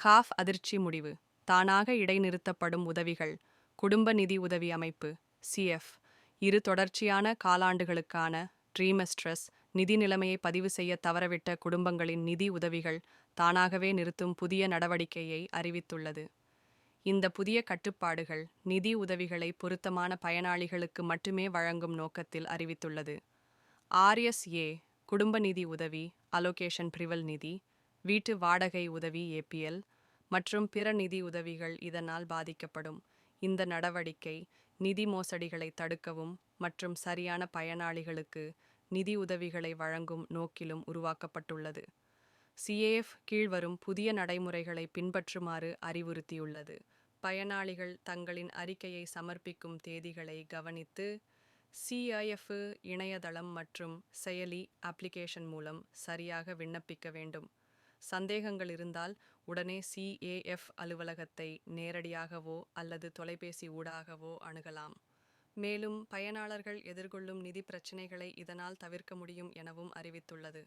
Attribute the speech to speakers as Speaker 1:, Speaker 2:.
Speaker 1: Cough அதிர்ச்சி முடிவு. தானாக இடைநிறுத்தப்படும் உதவிகள். குடும்ப நிதி உதவி அமைப்பு. சிஎஃப் இரு தொடர்ச்சியான காலாண்டுகளுக்கான ட்ரீமெஸ்ட்ரஸ் நிதி நிலைமையை பதிவு செய்ய தவறவிட்ட குடும்பங்களின் நிதி உதவிகள் தானாகவே நிறுத்தும் புதிய நடவடிக்கையை அறிவித்துள்ளது. இந்த புதிய கட்டுப்பாடுகள் நிதி உதவிகளை பொருத்தமான பயனாளிகளுக்கு மட்டுமே வழங்கும் நோக்கத்தில் அறிவித்துள்ளது. ஆர்எஸ்ஏ குடும்ப நிதி உதவி அலோகேஷன் பிரிவல் நிதி வீட்டு வாடகை உதவி ஏபிஎல் மற்றும் பிற நிதி உதவிகள் இதனால் பாதிக்கப்படும். இந்த நடவடிக்கை நிதி மோசடிகளை தடுக்கவும் மற்றும் சரியான பயனாளிகளுக்கு நிதி உதவிகளை வழங்கும் நோக்கிலும் உருவாக்கப்பட்டுள்ளது. சிஏஎஃப் கீழ்வரும் புதிய நடைமுறைகளை பின்பற்றுமாறு அறிவுறுத்தியுள்ளது. பயனாளிகள் தங்களின் அறிக்கையை சமர்ப்பிக்கும் தேதிகளை கவனித்து சிஐஎஃப் இணையதளம் மற்றும் செயலி அப்ளிகேஷன் மூலம் சரியாக விண்ணப்பிக்க வேண்டும். சந்தேகங்கள் இருந்தால் உடனே சிஏஎஃப் அலுவலகத்தை நேரடியாகவோ அல்லது தொலைபேசி ஊடாகவோ அணுகலாம். மேலும் பயனாளர்கள் எதிர்கொள்ளும் நிதி பிரச்சினைகளை இதனால் தவிர்க்க முடியும் எனவும் அறிவித்துள்ளது.